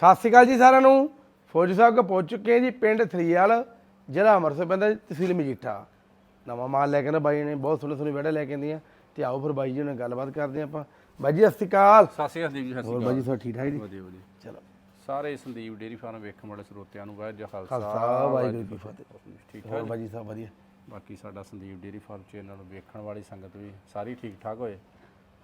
ਸਤਿ ਸ਼੍ਰੀ ਅਕਾਲ ਜੀ ਸਾਰਿਆਂ ਨੂੰ। ਫੌਜੀ ਸਾਹਿਬ ਕੋ ਪਹੁੰਚ ਚੁੱਕੇ ਹਾਂ ਜੀ ਪਿੰਡ ਥਰੀਵਾਲ ਜ਼ਿਲ੍ਹਾ ਅੰਮ੍ਰਿਤਸਰ ਪੈਂਦਾ ਜੀ, ਤਹਿਸੀਲ ਮਜੀਠਾ। ਨਵਾਂ ਮਾਲ ਲੈ ਕੇ ਨਾ ਬਾਈ ਨੇ ਬਹੁਤ ਸੋਹਣੇ ਸੋਹਣੇ ਵਿਹੜੇ ਲੈ ਕੇ ਆਂਦੀਆਂ ਤੇ ਆਓ ਫਿਰ ਬਾਈ ਜੀ ਨਾਲ ਗੱਲਬਾਤ ਕਰਦੇ ਹਾਂ ਆਪਾਂ। ਬਾਈ ਜੀ ਸਤਿ ਸ਼੍ਰੀ ਅਕਾਲ। ਸਤਿ ਸ਼੍ਰੀ ਅਕਾਲ ਜੀ ਸਤਿ ਹੋਰ ਸ਼੍ਰੀ ਬਾਈ ਜੀ ਸਭ ਠੀਕ ਠਾਕ ਜੀ? ਵਧੀਆ ਵਧੀਆ। ਚਲੋ। ਸਾਰੇ ਸੰਦੀਪ ਡੇਰੀ ਫਾਰਮ ਵੇਖਣ ਵਾਲੇ ਸਰੋਤਿਆਂ ਨੂੰ ਵਾਹਿਗੁਰੂ ਜੀ ਕਾ ਖਾਲਸਾ ਖਾਲਸਾ ਵਾਹਿਗੁਰੂ ਜੀ ਕੀ ਫਤਿਹ। ਠੀਕ ਹੋਰ ਬਾਈ ਜੀ ਸਭ ਵਧੀਆ। ਬਾਕੀ ਸਾਡਾ ਸੰਦੀਪ ਡੇਰੀ ਫਾਰਮ ਚੈਨਲ ਨੂੰ ਵੇਖਣ ਵਾਲੀ ਸੰਗਤ ਵੀ ਸਾਰੀ ਠੀਕ ਠਾਕ ਹੋਏ।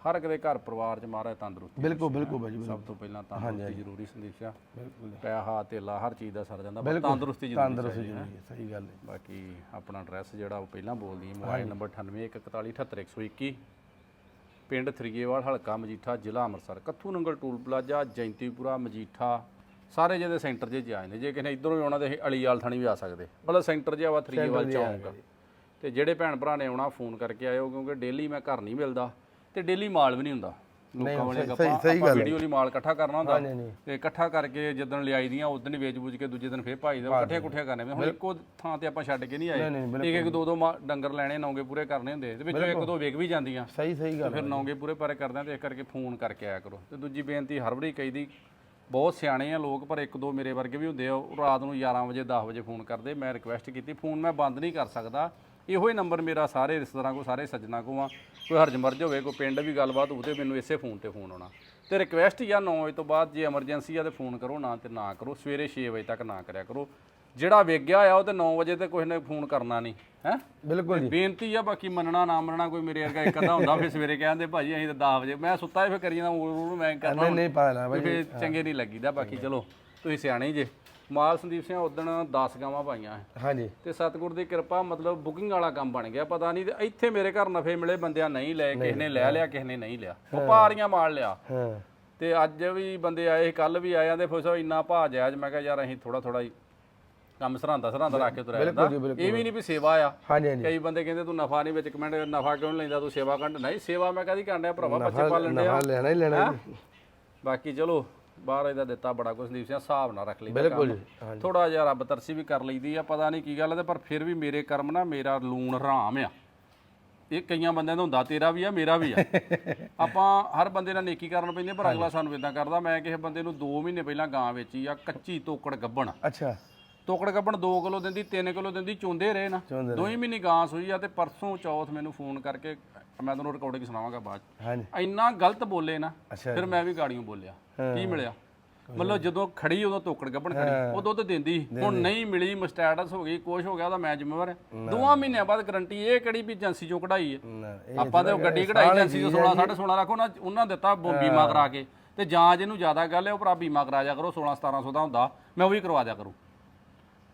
ਹਰ ਇੱਕ ਦੇ ਘਰ ਪਰਿਵਾਰ ਚ ਮਹਾਰਾਜ ਤੰਦਰੁਸਤੀ ਬਿਲਕੁਲ ਬਿਲਕੁਲ ਬਾਈ ਜੀ ਸਭ ਤੋਂ ਪਹਿਲਾਂ ਤੰਦਰੁਸਤੀ ਜ਼ਰੂਰੀ ਸੰਦੀਪ ਸਿਆ ਬਿਲਕੁਲ ਪੈਸਾ ਤੇਲਾ ਹਰ ਚੀਜ਼ ਦਾ ਸਰ ਜਾਂਦਾ ਪਰ ਤੰਦਰੁਸਤੀ ਜ਼ਰੂਰੀ ਤੰਦਰੁਸਤ ਸਹੀ ਗੱਲ ਹੈ। ਬਾਕੀ ਆਪਣਾ ਐਡਰੈਸ ਜਿਹੜਾ ਉਹ ਪਹਿਲਾਂ ਬੋਲਦੀ ਮੋਬਾਈਲ ਨੰਬਰ 9814478121 ਪਿੰਡ ਥਰੀਏਵਾਲ ਹਲਕਾ ਮਜੀਠਾ ਜ਼ਿਲ੍ਹਾ ਅੰਮ੍ਰਿਤਸਰ ਕੱਥੂ ਨੰਗਲ ਟੂਲ ਪਲਾਜ਼ਾ ਜੈਂਤੀਪੁਰਾ ਮਜੀਠਾ ਸਾਰੇ ਜਿਹਦੇ ਸੈਂਟਰ 'ਚ ਜਾਏ ਨੇ ਜੇ ਕਿਸੇ ਇਧਰੋਂ ਵੀ ਆਉਣਾ ਤੇ ਇਹ ਅਲੀਵਾਲ ਥਾਣੀ ਵੀ ਆ ਸਕਦੇ। ਮਤਲਬ ਸੈਂਟਰ 'ਚ ਆਵਾ ਥਰੀਏਵਾਲ ਚੌਂਕ ਤੇ ਜਿਹੜੇ ਭੈਣ ਭਰਾ ਨੇ ਆਉਣਾ ਫੋਨ ਕਰਕੇ ਆਇਓ ਕਿਉਂਕਿ ਡੇਲੀ ਮੈਂ ਘਰ ਨਹੀਂ ਮਿਲਦਾ। ਤੇ ਡੇਲੀ ਮਾਲ ਵੀ ਨਹੀਂ ਹੁੰਦਾ। ਲੋਕਾਂ ਵਾਲੇ ਗੱਪਾਂ ਆਪਾਂ ਵੀਡੀਓ ਲਈ ਮਾਲ ਇਕੱਠਾ ਕਰਨਾ ਹੁੰਦਾ। ਤੇ ਇਕੱਠਾ ਕਰਕੇ ਜਦੋਂ ਲਿਆਈ ਦੀਆਂ ਉਦੋਂ ਹੀ ਵੇਚ ਬੁੱਝ ਕੇ ਦੂਜੇ ਦਿਨ ਫੇਰ ਭਾਈ ਦਾ ਇਕੱਠੇ ਕੁੱਠੇ ਕਰਨੇ। ਪੈਂਦੇ। ਹੁਣ ਇੱਕੋ ਥਾਂ ਤੇ ਆਪਾਂ ਛੱਡ ਕੇ ਨਹੀਂ ਆਏ। ਇੱਕ ਇੱਕ ਦੋ ਦੋ ਡੰਗਰ ਲੈਣੇ ਨੌਂਗੇ ਪੂਰੇ ਕਰਨੇ ਹੁੰਦੇ। ਤੇ ਵਿੱਚੋਂ ਇੱਕ ਦੋ ਵਿਕ ਵੀ ਜਾਂਦੀਆਂ। ਸਹੀ ਸਹੀ ਗੱਲ ਫਿਰ ਨੌਂਗੇ ਪੂਰੇ ਪਾਰੇ ਕਰਦੇ ਤੇ ਇਸ ਕਰਕੇ ਫੋਨ ਕਰਕੇ ਆਇਆ ਕਰੋ। ਤੇ ਦੂਜੀ ਬੇਨਤੀ ਹਰ ਵਾਰੀ ਕਹੀ ਦੀ ਬਹੁਤ ਸਿਆਣੇ ਆ ਲੋਕ ਪਰ ਇੱਕ ਦੋ ਮੇਰੇ ਵਰਗੇ ਵੀ ਹੁੰਦੇ ਆ। ਰਾਤ ਨੂੰ 11 ਵਜੇ 10 ਵਜੇ ਫੋਨ ਕਰਦੇ। ਮੈਂ ਰਿਕੁਐਸਟ ਕੀਤੀ। ਫੋਨ ਮੈਂ ਬੰਦ ਨਹੀਂ ਕਰ ਸਕਦਾ। ਇਹੋ ਹੀ ਨੰਬਰ ਮੇਰਾ ਸਾਰੇ ਰਿਸ਼ਤੇਦਾਰਾਂ ਕੋ ਸਾਰੇ ਸੱਜਣਾ ਕੋ ਆ। ਕੋਈ ਹਰਜ ਮਰਜ ਹੋਵੇ ਕੋਈ ਪਿੰਡ ਵੀ ਗੱਲਬਾਤ ਹੋਵੇ ਤੇ ਮੈਨੂੰ ਇਸੇ ਫੋਨ ਤੇ ਫੋਨ ਆਉਣਾ। ਤੇ ਰਿਕੁਐਸਟ ਜਾਂ 9 ਵਜੇ ਤੋਂ ਬਾਅਦ ਜੇ ਐਮਰਜੈਂਸੀ ਆ ਤੇ ਫੋਨ ਕਰੋ ਨਾ ਤੇ ਨਾ ਕਰੋ। ਸਵੇਰੇ 6 ਵਜੇ ਤੱਕ ਨਾ ਕਰਿਆ ਕਰੋ। ਜਿਹੜਾ ਵੇਗ ਗਿਆ ਆ ਉਹ ਤੇ 9 ਵਜੇ ਤੇ ਕੋਈ ਨੇ ਫੋਨ ਕਰਨਾ ਨਹੀਂ ਹੈ? ਬਿਲਕੁਲ ਜੀ। ਬੇਨਤੀ ਆ ਬਾਕੀ ਮੰਨਣਾ ਨਾ ਮੰਨਣਾ ਕੋਈ ਮੇਰੇ ਵਰਗਾ ਇੱਕ ਅੱਧਾ ਹੁੰਦਾ ਫਿਰ ਸਵੇਰੇ ਕਹਿੰਦੇ ਭਾਜੀ ਅਸੀਂ ਤਾਂ 10 ਵਜੇ ਮੈਂ ਸੁੱਤਾ ਹੀ ਫਿਰ ਕਰੀ ਜਾਂਦਾ ਉਹ ਮੈਂ ਕਰਨਾ ਨਹੀਂ ਨਹੀਂ ਪਾ ਫਿਰ ਚੰਗੇ ਨਹੀਂ ਲੱਗੀਦਾ ਬਾਕੀ ਚਲੋ ਤੁਸੀਂ ਸਿਆਣੇ ਹੀ ਜੇ। ਮਾਲ ਸੰਦੀਪ ਸਿੰਘ ਉਦਣ 10 ਗਾਵਾਂ ਪਾਈਆਂ ਹਾਂਜੀ। ਤੇ ਸਤਿਗੁਰ ਦੀ ਕਿਰਪਾ ਮਤਲਬ ਬੁਕਿੰਗ ਵਾਲਾ ਕੰਮ ਬਣ ਗਿਆ। ਪਤਾ ਨਹੀਂ ਤੇ ਇੱਥੇ ਮੇਰੇ ਘਰ ਨਫੇ ਮਿਲੇ ਬੰਦਿਆਂ ਨਹੀਂ ਲਏ ਕਿਸੇ ਨੇ ਲੈ ਲਿਆ ਕਿਸੇ ਨੇ ਨਹੀਂ ਲਿਆ। ਵਪਾਰੀਆਂ ਮਾਲ ਲਿਆ। ਹਾਂ। ਤੇ ਅੱਜ ਵੀ ਬੰਦੇ ਆਏ ਕੱਲ ਵੀ ਆਏ ਆਂਦੇ ਫਸੋ ਇੰਨਾ ਭਾਅ ਜਾਇਜ਼ ਮੈਂ ਕਿਹਾ ਯਾਰ ਅਸੀਂ ਥੋੜਾ ਥੋੜਾ ਹੀ ਕੰਮ ਸਰਾਂਦਾ ਸਰਾਂਦਾ ਰੱਖ ਕੇ ਤੁਰਿਆ ਜਾਂਦਾ ਇਹ ਵੀ ਨਹੀਂ ਵੀ ਸੇਵਾ ਆ। ਹਾਂਜੀ ਹਾਂਜੀ। ਕਈ ਬੰਦੇ ਕਹਿੰਦੇ ਤੂੰ ਨਫਾ ਨਹੀਂ ਵਿੱਚ ਕਮੈਂਟ ਨਫਾ ਕਿਉਂ ਲੈਂਦਾ ਤੂੰ ਸੇਵਾ ਕਰਨ ਨਹੀਂ ਸੇਵਾ ਮੈਂ ਕਦੀ ਕਰਨ ਡਿਆ? ਭਰਾਵਾ ਬੱਚੇ ਪਾਲਣ ਡਿਆ ਨਫਾ ਲੈਣਾ ਹੀ ਲੈਣਾ ਬਾਕੀ ਚਲੋ ਬਾਹਰ ਇਹਦਾ ਦਿੱਤਾ ਬੜਾ ਕੁਝ ਸੰਦੀਪ ਸਿੰਘ ਹਿਸਾਬ ਨਾਲ ਰੱਖ ਲਈ ਬਿਲਕੁਲ ਜੀ। ਥੋੜਾ ਜਿਹਾ ਰੱਬ ਤਰਸੀ ਵੀ ਕਰ ਲਈਦੀ ਆ ਪਤਾ ਨਹੀਂ ਕੀ ਗੱਲ ਹੈ ਤੇ ਪਰ ਫਿਰ ਵੀ ਮੇਰੇ ਕਰਮ ਨਾ ਮੇਰਾ ਲੂਣ ਹਰਾਮ ਆ। ਇਹ ਕਈਆਂ ਬੰਦਿਆਂ ਦਾ ਹੁੰਦਾ ਤੇਰਾ ਵੀ ਆ ਮੇਰਾ ਵੀ ਆ। ਆਪਾਂ ਹਰ ਬੰਦੇ ਨਾਲ ਨੇਕੀ ਕਰਨ ਪੈਂਦੀ ਪਰ ਅਗਲਾ ਸਾਨੂੰ ਇਦਾਂ ਕਰਦਾ ਮੈਂ ਕਿਸੇ ਬੰਦੇ ਨੂੰ 2 ਮਹੀਨੇ ਪਹਿਲਾਂ ਗਾਂ ਵੇਚੀ ਆ ਕੱਚੀ ਤੋਕੜ ਗੱਬਣ। ਅੱਛਾ। ਤੋਕੜ ਗੱਬਣ 2 ਕਿਲੋ ਦਿੰਦੀ 3 ਕਿਲੋ ਦਿੰਦੀ ਚੁੰਦੇ ਰਹੇ ਨਾ। ਚੁੰਦੇ ਦੋ ਹੀ ਮਹੀਨੇ ਗਾਂ ਸੂਈ ਆ ਤੇ ਪਰਸੋਂ ਚੌਥ ਮੈਨੂੰ ਫੋਨ ਕਰਕੇ ਮੈਂ ਤੁਹਾਨੂੰ ਰਿਕਾਰਡਿੰਗ ਸੁਣਾਵਾਂਗਾ ਬਾਅਦ 'ਚ। ਹਾਂਜੀ। ਇੰਨਾ ਗਲਤ ਬੋਲੇ ਨਾ ਅੱਛਾ ਫਿਰ ਮੈਂ ਵੀ ਗਾੜੀਆਂ ਬੋਲਿਆ। ਕੀ ਮਿਲਿਆ? ਮਤਲਬ ਜਦੋਂ ਖੜੀ ਉਦੋਂ ਤੋਕੜ ਗੱਬਣ ਖੜੀ ਉਹ ਦੁੱਧ ਦਿੰਦੀ। ਹੁਣ ਨਹੀਂ ਮਿਲੀ ਮਸਟੈਟਸ ਹੋ ਗਈ ਕੁਛ ਹੋ ਗਿਆ ਤਾਂ ਮੈਂ ਜ਼ਿੰਮੇਵਾਰ ਹਾਂ। ਦੋਵਾਂ ਮਹੀਨਿਆਂ ਬਾਅਦ ਗਰੰਟੀ ਇਹ ਕਿਹੜੀ ਵੀ ਏਜੰਸੀ ਚੋਂ ਕਢਾਈ ਹੈ? ਨਾ, ਇਹ ਆਪਾਂ ਤੇ ਉਹ ਗੱਡੀ ਕਢਾਈ ਏਜੰਸੀ ਤੋਂ 16 16 ਲੱਖ ਉਹਨਾਂ ਉਹਨਾਂ ਦਿੱਤਾ ਬ- ਬੀਮਾ ਕਰਾ ਕੇ। ਤੇ ਜਾਂ ਜਿਹਨੂੰ ਜ਼ਿਆਦਾ ਗੱਲ ਹੈ ਉਹ ਭਰਾ ਬੀਮਾ ਕਰਾ ਜਾ ਕਰੋ 16 1700 ਦਾ ਹੁੰਦਾ। ਮੈਂ ਉਹ ਵੀ ਕਰਵਾ ਦਿਆ ਕਰੂੰ।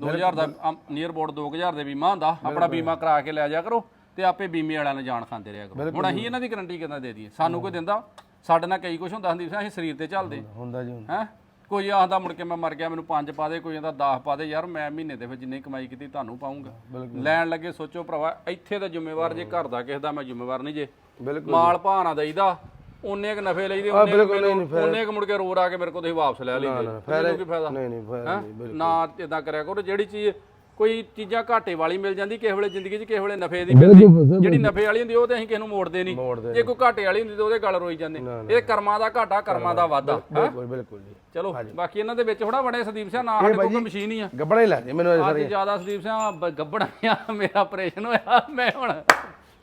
2000 ਦਾ ਨੀਅਰ ਬੋਰਡ 2000 ਦੇ ਬੀਮਾ ਹੁੰਦਾ ਆਪਣਾ ਬੀਮਾ ਕਰਾ ਕੇ ਲੈ ਜਾ ਕਰੋ। ਤੇ ਆਪੇ ਬੀਮੇ ਵਾਲਿਆਂ ਨੇ ਜਾਣ ਖਾਂਦੇ ਰਿਹਾ ਕਰੋ। ਹੁਣ ਅਸੀਂ ਇਹਨਾਂ ਦੀ ਗਰੰਟੀ ਕਿਦਾਂ ਦੇ ਦਈਏ? ਸਾਨੂੰ ਕੋਈ ਦਿੰਦਾ ਸਾਡੇ ਨਾਲ ਕਈ ਕੁਝ ਹੁੰਦਾ ਸੰਦੀਪ ਸਿੰਘ ਅਸੀਂ ਸਰੀਰ ਤੇ ਚੱਲਦੇ। ਹੁੰਦਾ ਜੀ ਹੁੰਦਾ। ਹੈ? ਕੋਈ ਆਖਦਾ ਮੁੜ ਕੇ ਮੈਂ ਮਰ ਗਿਆ ਮੈਨੂੰ 5 ਪਾ ਦੇ ਕੋਈ ਆਂਦਾ 10 ਪਾ ਦੇ ਯਾਰ ਮੈਂ ਮਹੀਨੇ ਦੇ ਫਿਰ ਜਿੰਨੀ ਕਮਾਈ ਕੀਤੀ ਤੁਹਾਨੂੰ ਪਾਉਂਗਾ। ਲੈਣ ਲੱਗੇ ਸੋਚੋ ਭਰਾਵਾ ਇੱਥੇ ਤਾਂ ਜ਼ਿੰਮੇਵਾਰ ਜੇ ਘਰ ਦਾ ਕਿਸੇ ਦਾ ਮੈਂ ਜ਼ਿੰਮੇਵਾਰ ਨਹੀਂ ਜੇ। ਮਾਲ ਭਾਣਾ ਦਈਦਾ ਉਹਨੇ ਕ ਨਫੇ ਲਈਦੇ ਉਹਨੇ ਕ ਮੁੜ ਕੇ ਰੋੜ ਆ ਕੇ ਮੇਰੇ ਕੋਲ ਤੁਸੀਂ ਵਾਪਸ ਲੈ ਲਈਦੇ ਕੀ ਫਾਇਦਾ? ਨਹੀਂ ਨਹੀਂ ਨਾ ਇਦਾਂ ਕਰਿਆ ਕਰੋ ਜਿਹੜੀ ਚੀਜ਼ ਕੋਈ ਚੀਜ਼ਾਂ ਘਾਟੇ ਵਾਲੀ ਮਿਲ ਜਾਂਦੀ ਕਿਸੇ ਵੇਲੇ ਜ਼ਿੰਦਗੀ 'ਚ ਕਿਸੇ ਵੇਲੇ ਨਫੇ ਦੀ ਮਿਲਦੀ। ਜਿਹੜੀ ਨਫੇ ਵਾਲੀ ਹੁੰਦੀ ਉਹ ਤੇ ਅਸੀਂ ਕਿਸੇ ਨੂੰ ਮੋੜਦੇ ਨਹੀਂ। ਜੇ ਕੋਈ ਘਾਟੇ ਵਾਲੀ ਹੁੰਦੀ ਤੇ ਉਹਦੇ ਗਲ ਰੋਈ ਜਾਂਦੇ। ਇਹ ਕਰਮਾਂ ਦਾ ਘਾਟਾ ਕਰਮਾਂ ਦਾ ਵਾਧਾ ਬਿਲਕੁਲ ਬਿਲਕੁਲ ਜੀ। ਚਲੋ ਬਾਕੀ ਇਹਨਾਂ ਦੇ ਵਿੱਚ ਥੋੜਾ ਬੜੇ ਸੰਦੀਪ ਸਿੰਘ ਨਾ ਸਾਡੇ ਕੋਲ ਮਸ਼ੀਨ ਹੀ ਆ। ਗੱਬੜਾ ਹੀ ਲੱਗਦੇ ਮੈਨੂੰ ਇਹ ਅੱਜ ਜ਼ਿਆਦਾ ਸੰਦੀਪ ਸਿੰਘ ਗੱਬੜਾ ਆ ਮੇਰਾ ਆਪਰੇਸ਼ਨ ਹੋਇਆ ਮੈਂ ਹੁਣ